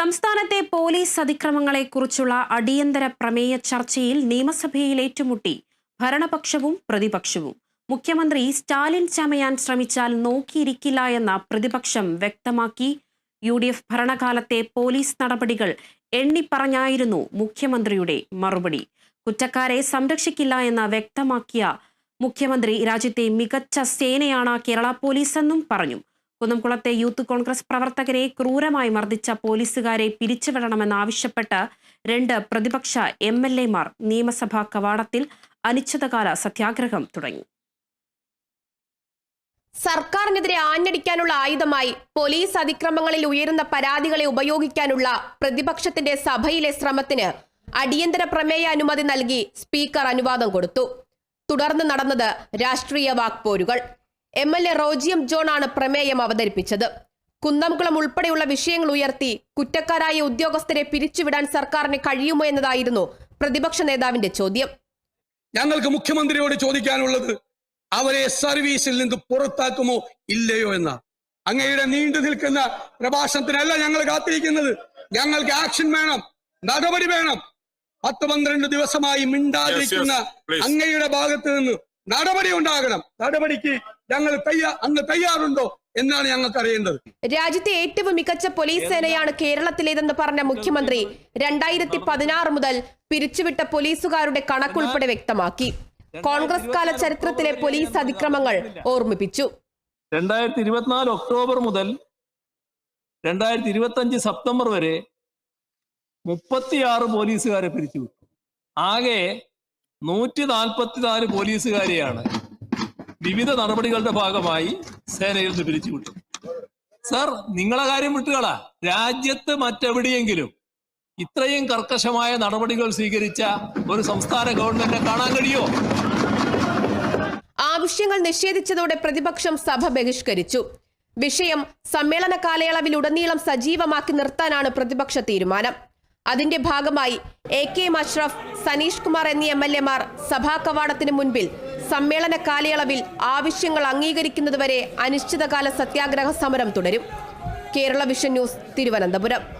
സംസ്ഥാനത്തെ പോലീസ് അതിക്രമങ്ങളെക്കുറിച്ചുള്ള അടിയന്തര പ്രമേയ ചർച്ചയിൽ നിയമസഭയിൽ ഏറ്റുമുട്ടി ഭരണപക്ഷവും പ്രതിപക്ഷവും. മുഖ്യമന്ത്രി സ്റ്റാലിൻ ചമയാൻ ശ്രമിച്ചാൽ നോക്കിയിരിക്കില്ല എന്ന പ്രതിപക്ഷം വ്യക്തമാക്കി. യു ഡി എഫ് ഭരണകാലത്തെ പോലീസ് നടപടികൾ എണ്ണിപ്പറഞ്ഞായിരുന്നു മുഖ്യമന്ത്രിയുടെ മറുപടി. കുറ്റക്കാരെ സംരക്ഷിക്കില്ല എന്ന് വ്യക്തമാക്കിയ മുഖ്യമന്ത്രി രാജ്യത്തെ മികച്ച സേനയാണ് കേരള പോലീസ് എന്നും പറഞ്ഞു. കുന്നംകുളത്തെ യൂത്ത് കോൺഗ്രസ് പ്രവർത്തകരെ ക്രൂരമായി മർദ്ദിച്ച പോലീസുകാരെ പിരിച്ചുവിടണമെന്നാവശ്യപ്പെട്ട് രണ്ട് പ്രതിപക്ഷ എം എൽ എമാർ നിയമസഭാ കവാടത്തിൽ അനിശ്ചിതകാല സത്യാഗ്രഹം തുടങ്ങി. സർക്കാരിനെതിരെ ആഞ്ഞടിക്കാനുള്ള ആയുധമായി പോലീസ് അതിക്രമങ്ങളിൽ ഉയരുന്ന പരാതികളെ ഉപയോഗിക്കാനുള്ള പ്രതിപക്ഷത്തിന്റെ സഭയിലെ ശ്രമത്തിന് അടിയന്തര പ്രമേയ അനുമതി നൽകി സ്പീക്കർ അനുവാദം കൊടുത്തു. തുടർന്ന് നടന്നത് രാഷ്ട്രീയ വാക്പോരുകൾ. എം എൽ എ റോജിയം ആണ് പ്രമേയം അവതരിപ്പിച്ചത്. കുന്നംകുളം ഉൾപ്പെടെയുള്ള വിഷയങ്ങൾ ഉയർത്തി കുറ്റക്കാരായ ഉദ്യോഗസ്ഥരെ പിരിച്ചുവിടാൻ സർക്കാരിന് കഴിയുമോ എന്നതായിരുന്നു പ്രതിപക്ഷ നേതാവിന്റെ ചോദ്യം. ഞങ്ങൾക്ക് മുഖ്യമന്ത്രിയോട് ചോദിക്കാനുള്ളത് അവരെ സർവീസിൽ നിന്ന് പുറത്താക്കുമോ ഇല്ലയോ എന്ന? അങ്ങയുടെ നീണ്ടു നിൽക്കുന്ന പ്രഭാഷണത്തിനല്ല ഞങ്ങൾ കാത്തിരിക്കുന്നത്. ഞങ്ങൾക്ക് ആക്ഷൻ വേണം നടപടി വേണം. പത്ത് പന്ത്രണ്ട് ദിവസമായി മിണ്ടാതിരിക്കുന്ന. അങ്ങയുടെ ഭാഗത്ത് നിന്ന് നടപടി ഉണ്ടാകണം. നടപടിക്ക് ഞങ്ങൾ തയ്യാ അങ്ങ് തയ്യാറുണ്ടോ എന്നാണ് ഞങ്ങൾക്ക് അറിയേണ്ടത് രാജ്യത്തെ ഏറ്റവും മികച്ച പോലീസ് സേനയാണ് കേരളത്തിലേതെന്ന് പറഞ്ഞ മുഖ്യമന്ത്രി രണ്ടായിരത്തി പതിനാറ് മുതൽ പിരിച്ചുവിട്ട പോലീസുകാരുടെ കണക്കുൾപ്പെടെ വ്യക്തമാക്കി. കോൺഗ്രസ് കാല ചരിത്രത്തിലെ പോലീസ് അതിക്രമങ്ങൾ ഓർമ്മിപ്പിച്ചു. രണ്ടായിരത്തി ഇരുപത്തിനാല് ഒക്ടോബർ മുതൽ രണ്ടായിരത്തി ഇരുപത്തഞ്ച് സെപ്റ്റംബർ വരെ മുപ്പത്തിയാറ് പോലീസുകാരെ പിരിച്ചുവിട്ടു. ആകെ നൂറ്റി നാൽപ്പത്തിനാല് പോലീസുകാരെയാണ് വിവിധ നടപടികളുടെ ഭാഗമായി സേനയിൽ നിന്ന് പിരിച്ചുവിട്ടു സർ നിങ്ങളെ കാര്യം വിട്ടുകളാ. രാജ്യത്ത് മറ്റെവിടെയെങ്കിലും ഇത്രയും കർക്കശമായ നടപടികൾ സ്വീകരിച്ച ഒരു സംസ്ഥാന ഗവൺമെന്റിനെ കാണാൻ കഴിയോ? ആവശ്യങ്ങൾ നിഷേധിച്ചതോടെ പ്രതിപക്ഷം സഭ ബഹിഷ്കരിച്ചു. വിഷയം സമ്മേളന കാലയളവിൽ ഉടനീളം സജീവമാക്കി നിർത്താനാണ് പ്രതിപക്ഷ തീരുമാനം. അതിന്റെ ഭാഗമായി എ കെ അഷ്റഫ് സനീഷ് കുമാർ എന്നീ എം എൽ എമാർ സഭാ കവാടത്തിന് മുൻപിൽ സമ്മേളന കാലയളവിൽ ആവശ്യങ്ങൾ അംഗീകരിക്കുന്നതുവരെ അനിശ്ചിതകാല സത്യാഗ്രഹ സമരം തുടരും. Kerala vision news Thiruvananthapuram.